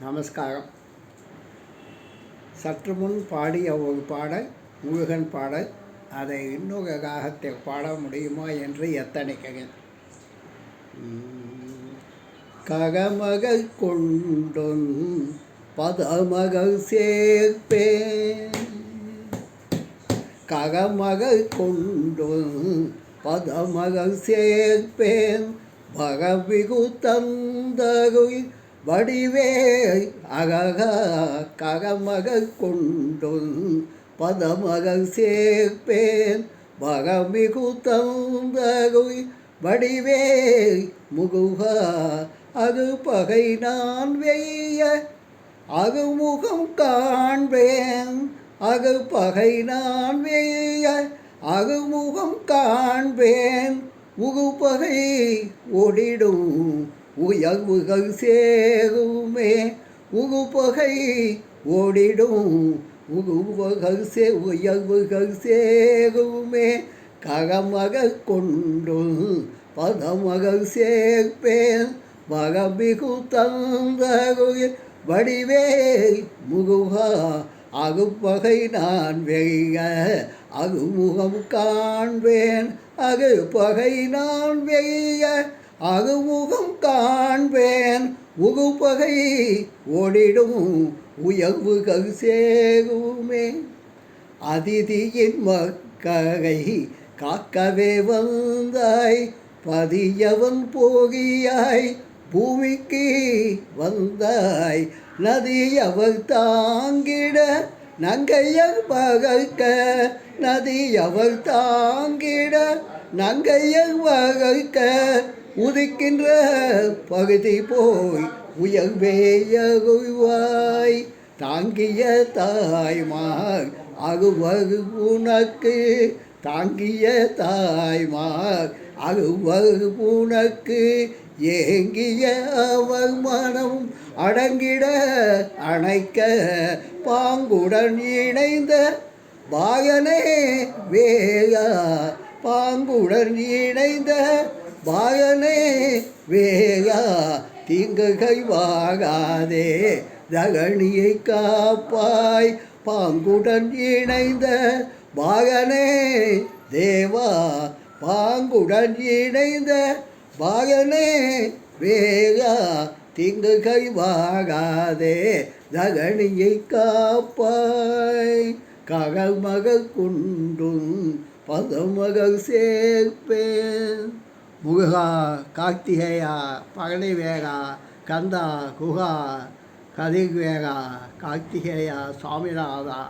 நமஸ்காரம். சற்று முன் பாடிய ஒரு பாடல் முருகன் பாடல். அதை இன்னொரு ராகத்தில் பாட முடியுமா என்று எத்தனைக்கிறேன். ககமகள் கொண்டொன் பதமகள் சேர்ப்பேன். ககமகள் கொண்டொன் பதமகள் சேர்ப்பேன். பகவிகு தந்தகுய் வடிவே அகக ககமக கொண்டும் பதமக சேர்ப்பேன் பகமிகு தந்தகுய் வடிவே முகுக அது பகை நான் வெய்ய அகுமுகம் காண்பேன் அகு பகை நான் வெய்ய அகுமுகம் காண்பேன் உகுப்பகை ஒடிடும் உயர்வுகள் சேருமே. உகுப்பகை ஓடிடும். உகுவகள் சே உயர்வுகள் சேருமே. கரமகள் கொண்டும் பதமகள் சேர்ப்பேன். மகமிகு தந்தகுயில் வடிவேல் முருகா. அகுப்பகை நான் வெய்ய அகுமுகம் காண்பேன். அகுப்பகை நான் வெய்ய அகுமுகம் காண்பேன். உகுப்பகை ஓடிடும் உயர்வுகள் சேருமே அதிதியின் மக்ககை காக்கவே வந்தாய். பதியவன் போகியாய். பூமிக்கு வந்தாய். நதியவர் தாங்கிட நங்கையர் பகழ்க்க நதியவர் தாங்கிட நங்கையர் பகழ்க்க உதிக்கின்ற பகுதி போய் உயர்வேயகுவாய் தாங்கிய தாய்மார் அகுவகு உனக்கு. தாங்கிய தாய்மார் அகுவகு உனக்கு. ஏங்கிய அவர் மனம் அடங்கிட அணைக்க பாங்குடன் இணைந்த பாயனே வேகா பாங்குடன் இணைந்த பாயனே வேகா தீங்குகை வாகாதே தகனியை காப்பாய். பாங்குடன் இணைந்த பாகனே தேவா பாங்குடன் இணைந்த பாகனே வேகா தீங்கு கைவாகாதே தகனியை காப்பாய். ககல் மகள் குண்டும் பதமகள் சேர்ப்பேன். முருகா கார்த்திகேயா பழனி வேகா கந்தா குகா கதிர்வேகா கார்த்திகேயா சுவாமிநாதா